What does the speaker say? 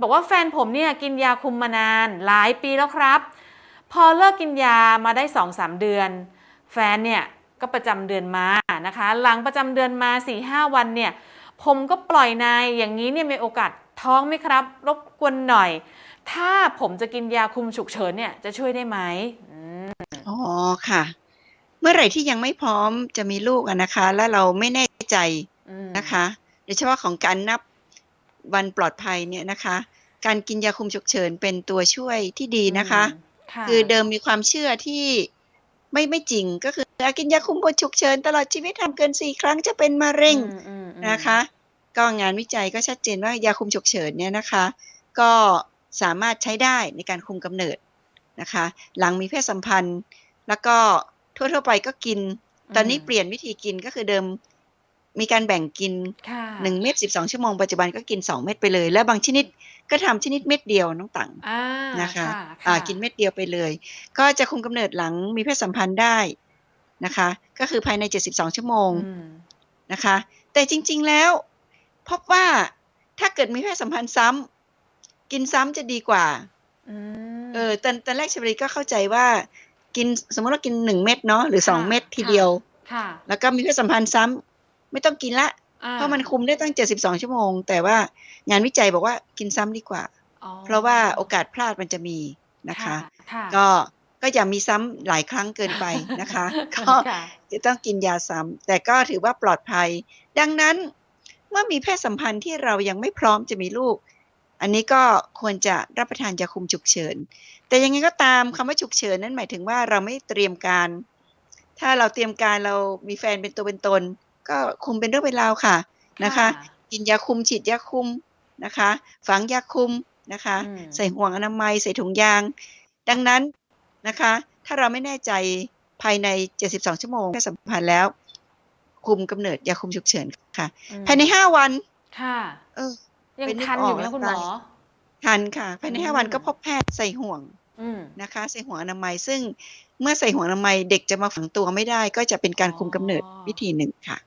บอกว่าแฟนผมเนี่ยกินยาคุมมานานหลายปีแล้วครับ พอเลิกกินยามาได้2อสเดือน แฟนเนี่ยก็ประจำเดือนมานะคะ หลังประจำเดือนมา4ีหวันเนี่ยผมก็ปล่อยนายอย่างนี้เนี่ยมีโอกาสท้องไหมครับ รบกวนหน่อย ถ้าผมจะกินยาคุมฉุกเฉินเนี่ยจะช่วยได้ไหมอืมอ๋อค่ะ เมื่อไหร่ที่ยังไม่พร้อมจะมีลูกอะนะคะ และเราไม่แน่ใจอืมนะคะโดยเฉพาะของการนับ วันปลอดภัยเนี่ยนะคะ การกินยาคุมฉุกเฉินเป็นตัวช่วยที่ดีนะคะค่ะคือเดิมมีความเชื่อที่ไม่ไม่จริงก็คืออะกินยาคุมฉุกเฉินตลอดชีวิตทำเกินสี่ครั้งจะเป็นมะเร็งอืมอืมอืมนะคะ ก็งานวิจัยก็ชัดเจนว่ายาคุมฉุกเฉินเนี่ยนะคะ ก็สามารถใช้ได้ในการคุมกำเนิดนะคะ หลังมีเพศสัมพันธ์ แล้วก็ทั่วๆไปก็กิน ตอนนี้เปลี่ยนวิธีกินก็คือเดิม มีการแบ่งกินค่ะหนึ่งเม็ดสิบสองชั่วโมงปัจจุบันก็กินสองเม็ดไปเลย แล้วบางชนิดก็ทำชนิดเม็ดเดียวน้องตังอ่านะคะค่ะอ่าค่ะกินเม็ดเดียวไปเลย ก็จะคุมกำเนิดหลังมีเพศสัมพันธ์ได้นะคะ ก็คือภายใน72ชั่วโมงอืมนะคะ แต่จริง ๆแล้วพบว่าถ้าเกิดมีเพศสัมพันธ์ซ้ำกินซ้ำจะดีกว่าอืมเออตอนตอนแรกชบรีก็เข้าใจว่า กินสมมติว่ากินหนึ่งเม็ดเนาะหรือสองค่ะเม็ดทีค่ะเดียวค่ะแล้วก็มีเพศสัมพันธ์ซ้ำ ไม่ต้องกินละอ่เพราะมันคุมได้ตั้ง 72 ชั่วโมง แต่ว่างานวิจัยบอกว่ากินซ้ำดีกว่าอ๋อเพราะว่าโอกาสพลาดมันจะมีนะคะค่ะก็ก็อย่ามีซ้ำหลายครั้งเกินไปนะคะ ก็ค่ะจะต้องกินยาซ้ำแต่ก็ถือว่าปลอดภัย ดังนั้นเมื่อมีเพศสัมพันธ์ที่เรายังไม่พร้อมจะมีลูก อันนี้ก็ควรจะรับประทานยาคุมฉุกเฉิน แต่ยังไงก็ตามคำว่าฉุกเฉินนั้นหมายถึงว่าเราไม่เตรียมการ ถ้าเราเตรียมการเรามีแฟนเป็นตัวเป็นตน ก็คุมเป็นเรื่องเป็นราวค่ะนะคะ กินยาคุมฉีดยาคุมนะคะ ฝังยาคุมนะคะอืมใส่ห่วงอนามัยใส่ถุงยาง ดังนั้นนะคะ ถ้าเราไม่แน่ใจภายใน 72 ชั่วโมงเพศสัมพันธ์แล้ว คุมกำเนิดยาคุมฉุกเฉินค่ะอืมภายใน 5 วันค่ะเออยังเป็นนึกทันอออกยู่ไหมแล้วคุณหมอทันค่ะ ภายในอืม5วันก็พบแพทย์ใส่ห่วงอืม นะคะใส่หัวอนามัยซึ่งเมื่อใส่หัวอนามัยเด็กจะมาฝังตัวไม่ได้ ก็จะเป็นการคุมกำเนิดวิธีหนึ่งค่ะ